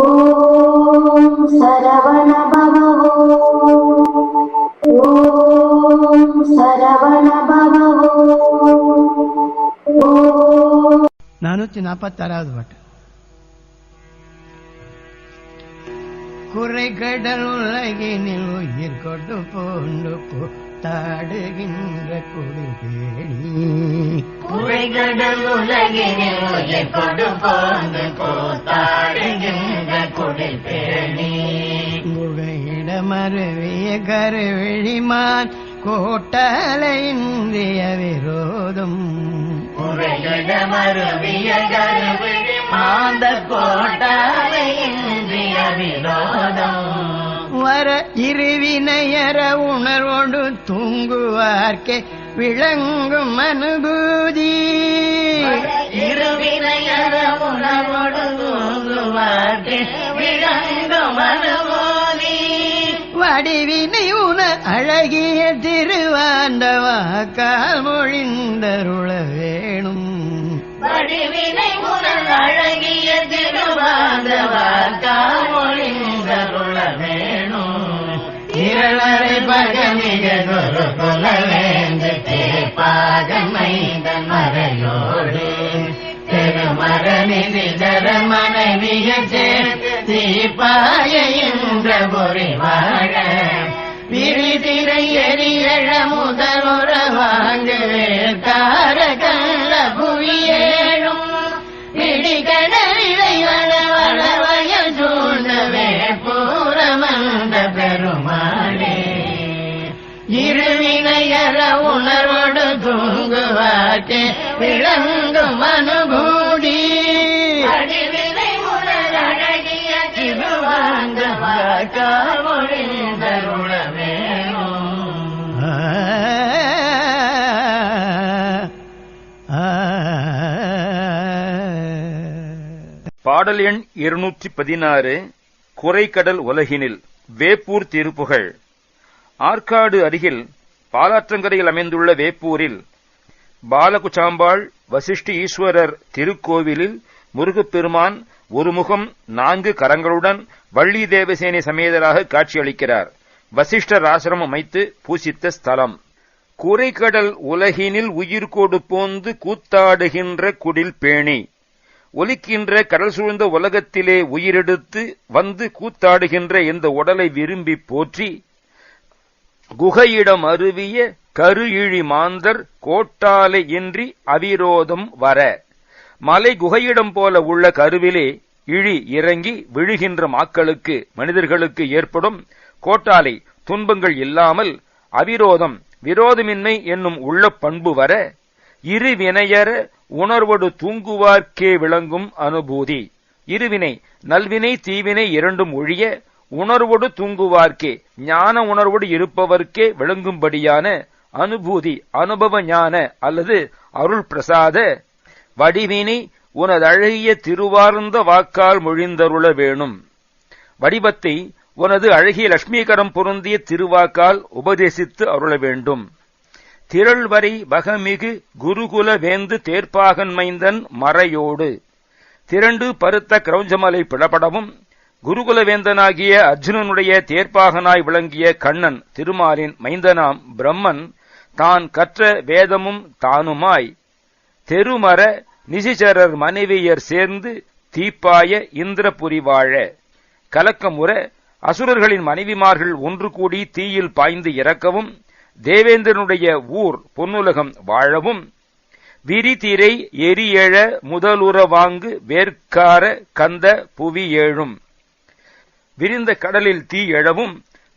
ஓம் சரவண பவோ ஓம் சரவண பவோ ஓம் நானூத்தி நாற்பத்தாறாவது பாட்டு குறைகடல் உலகினில் உயிர் கொண்டு போண்டு கூத்தாடுகின்ற குடிபேணி குறைகடல் உலகினில் உயிர் கொடு போந்து கூத்தாடுகின்ற குடில் பேணி முகையிட மருவிய கருவிழிமான் கோட்டலை இந்திய விரோதம். குறைகட மருவிய கருவிழி மாந்த கோட்டாலை இன்றிய விரோதம். வர இருவினையர உணர்வோடு தூங்குவார்க்கே விளங்கும் அனுபூதி. இருவினையர உணர்வோடு தூங்குவார்க்கு விளங்கும் அனுபூதி. வடிவினை உன அழகிய திருவாண்டவாக்கால் மொழிந்தருள வேணும். வடிவினை உணர் அழகிய இரளரை பகமிக குரு குலவேந்து தேப்பாகன் மைந்தன் மறையோடு. திருமரநிதி தர மனைவிய சேர்த்து தீப்பாய என்ற பொறி வாழ. விரிதிரை எரியழ முதலுற வாங்குவே தாரகல்ல புவிய இருவினையர உணர்வோடு தூங்குவாக்கே விளங்கும் அனுபூதி அடிவினை உணர் அழகிய திருவாங்க பாடல் எண் இருநூற்றி பதினாறு குறைக்கடல் உலகினில் வேப்பூர் திருப்புகழ். ஆற்காடு அருகில் பாலாற்றங்கரையில் அமைந்துள்ள வேப்பூரில் பாலகுச்சாம்பாள் வசிஷ்டி ஈஸ்வரர் திருக்கோவிலில் முருகப்பெருமான் ஒரு முகம் நான்கு கரங்களுடன் வள்ளி தேவசேனை சமேதராக காட்சியளிக்கிறார். வசிஷ்டர் ஆசிரமம் அமைத்து பூசித்த ஸ்தலம். குறைக்கடல் உலகினில் உயிர் கொடுப்போந்து கூத்தாடுகின்ற குடில் பேணி. ஒலிக்கின்ற கடல் சூழ்ந்த உலகத்திலே உயிரெடுத்து வந்து கூத்தாடுகின்ற இந்த உடலை விரும்பி போற்றி குகையிடம் அருவிய கரு இழி மாந்தர் கோட்டாலை இன்றி அவிரோதம் வர. மலை குகையிடம் போல உள்ள கருவிலே இழி இறங்கி விழுகின்ற மாக்களுக்கு மனிதர்களுக்கு ஏற்படும் கோட்டாலை துன்பங்கள் இல்லாமல் அவிரோதம் விரோதமின்மை என்னும் உள்ள பண்பு வர இருவினையர உணர்வடு உணர்வொடு தூங்குவார்க்கே விளங்கும் அனுபூதி. இருவினை நல்வினை தீவினை இரண்டும் ஒழிய உணர்வோடு தூங்குவார்க்கே ஞான உணர்வோடு இருப்பவர்க்கே விளங்கும்படியான அனுபூதி அனுபவ ஞான அல்லது அருள் பிரசாத வடிவினை உனதழகிய திருவார்ந்த வாக்கால் மொழிந்தருள வேணும். வடிவத்தை உனது அழகிய லட்சுமீகரம் பொருந்திய திருவாக்கால் உபதேசித்து அருள வேண்டும். திரள்வரை வகமிகு குருகுல வேந்து தேர்ப்பாகன்மைந்தன் மறையோடு. திரண்டு பருத்த கிரௌஞ்சமலை பிளபடவும் குருகுலவேந்தனாகிய அர்ஜுனனுடைய தேர்ப்பாகனாய் விளங்கிய கண்ணன் திருமாலின் மைந்தனாம் பிரம்மன் தான் கற்ற வேதமும் தானுமாய். தெருமர நிசிச்சரர் மனைவியர் சேர்ந்து தீப்பாய இந்திரபுரி வாழ கலக்கமுற அசுரர்களின் மனைவிமார்கள் ஒன்று கூடி தீயில் பாய்ந்து இறக்கவும் தேவேந்திரனுடைய ஊர் பொன்னுலகம் வாழவும். விரிதிரை எரியழ முதலுற வாங்கு வேர்க்கார கந்த புவி ஏழும். விரிந்த கடலில் தீ எழவும்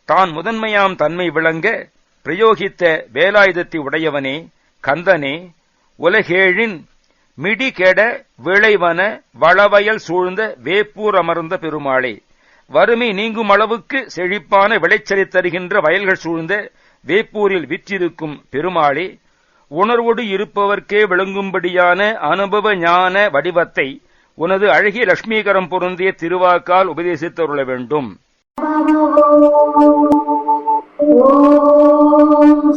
தான் முதன்மையாம் தன்மை விளங்க பிரயோகித்த வேலாயுதத்தை உடையவனே கந்தனே உலகேழின் மிடி கெட விளைவன வளவயல் சூழ்ந்த வேப்பூர் அமர்ந்த பெருமாளே வறுமை நீங்கும் அளவுக்கு செழிப்பான விளைச்சலை தருகின்ற வயல்கள் சூழ்ந்த வேப்பூரில் விற்றிருக்கும் பெருமாளே உணர்வோடு இருப்பவர்க்கே விளங்கும்படியான அனுபவ ஞான வடிவத்தை உனது அழகிய லட்சுமீகரம் பொருந்திய திருவாக்கால் உபதேசித்தருள வேண்டும். ஓம்